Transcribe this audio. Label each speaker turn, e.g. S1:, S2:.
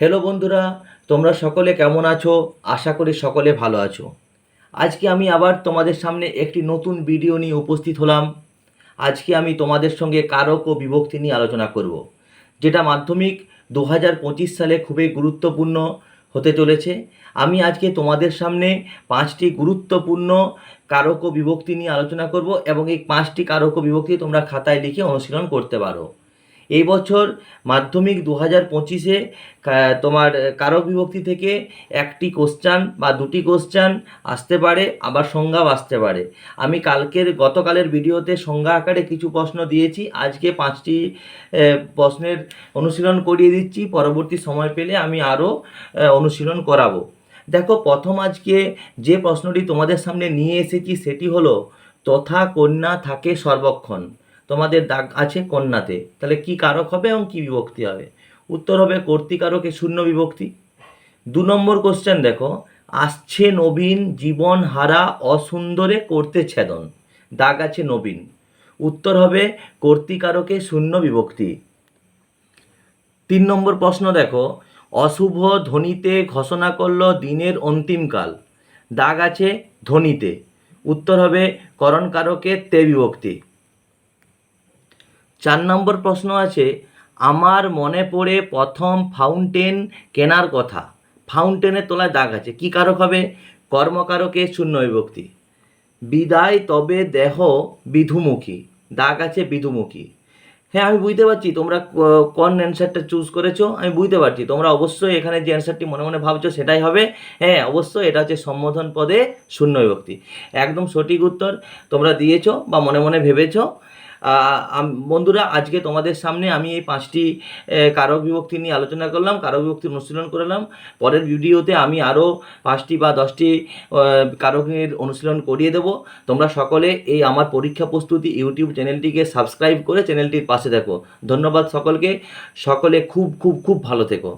S1: Hello বন্ধুরা, তোমরা সকলে কেমন আছো? আশা করি সকলে ভালো আছো। আজকে আমি আবার তোমাদের সামনে একটি নতুন ভিডিও নিয়ে উপস্থিত হলাম। আজকে আমি তোমাদের সঙ্গে কারক ও বিভক্তি নিয়ে আলোচনা করব, যেটা মাধ্যমিক দু হাজার পঁচিশ সালে খুবই গুরুত্বপূর্ণ হতে চলেছে। আমি আজকে তোমাদের সামনে পাঁচটি গুরুত্বপূর্ণ কারক ও বিভক্তি নিয়ে আলোচনা করব এবং এই পাঁচটি কারক ও বিভক্তি তোমরা খাতায় লিখে অনুশীলন করতে পারো। এই বছর মাধ্যমিক দু হাজার পঁচিশে তোমার, কারক বিভক্তি থেকে একটি কোশ্চান বা দুটি কোশ্চান আসতে পারে, আবার সংজ্ঞাও আসতে পারে। আমি কালকের, গতকালের ভিডিওতে সংজ্ঞা আকারে কিছু প্রশ্ন দিয়েছি। আজকে পাঁচটি প্রশ্নের অনুশীলন করিয়ে দিচ্ছি। পরবর্তী সময় পেলে আমি আরও অনুশীলন করাবো। দেখো, প্রথম আজকে যে প্রশ্নটি তোমাদের সামনে নিয়ে এসেছি সেটি হলো, তথা কন্যা থাকে সর্বক্ষণ। তোমাদের দাগ আছে কন্যাতে, তাহলে কি কারক হবে এবং কি বিভক্তি হবে? উত্তর হবে কর্তিকারকে শূন্য বিভক্তি। দু নম্বর কোশ্চেন দেখো, আসছে নবীন জীবন হারা অসুন্দরে করতে ছেদন, দাগ আছে নবীন। উত্তর হবে কর্তিকারকে শূন্য বিভক্তি। তিন নম্বর প্রশ্ন দেখো, অশুভ ধ্বনিতে ঘোষণা করল দিনের অন্তিমকাল দাগ আছে ধ্বনিতে। উত্তর হবে করণকারকে তে বিভক্তি। চার নম্বর প্রশ্ন আছে, আমার মনে পড়ে প্রথম ফাউন্টেন কেনার কথা। ফাউন্টেনের তলায় দাগ আছে, কি কারক হবে? কর্মকারকে শূন্য বিভক্তি। বিদায় তবে দেহ বিধুমুখী, দাগ আছে বিধুমুখী। হ্যাঁ আমি বুঝতে পারছি, তোমরা কোন অ্যান্সারটা চুজ করেছ? আমি বুঝতে পারছি, তোমরা অবশ্যই এখানে যে অ্যান্সারটি মনে মনে ভাবছ সেটাই হবে। হ্যাঁ অবশ্যই এটা হচ্ছে সম্বোধন পদে শূন্য বিভক্তি। একদম সঠিক উত্তর তোমরা দিয়েছ বা মনে মনে ভেবেছো। বন্ধুরা, আজকে তোমাদের সামনে আমি এই পাঁচটি কারক বিভক্তি নিয়ে আলোচনা করলাম, কারক বিভক্তি অনুশীলন করলাম পরের ভিডিওতে আমি আরও পাঁচটি বা দশটি কারকের অনুশীলন করিয়ে দেবো। তোমরা সকলে এই আমার পরীক্ষা প্রস্তুতি ইউটিউব চ্যানেলটিকে সাবস্ক্রাইব করে চ্যানেলটির পাশে দেখো। ধন্যবাদ সকলকে। সকলে খুব খুব খুব ভালো থেকো।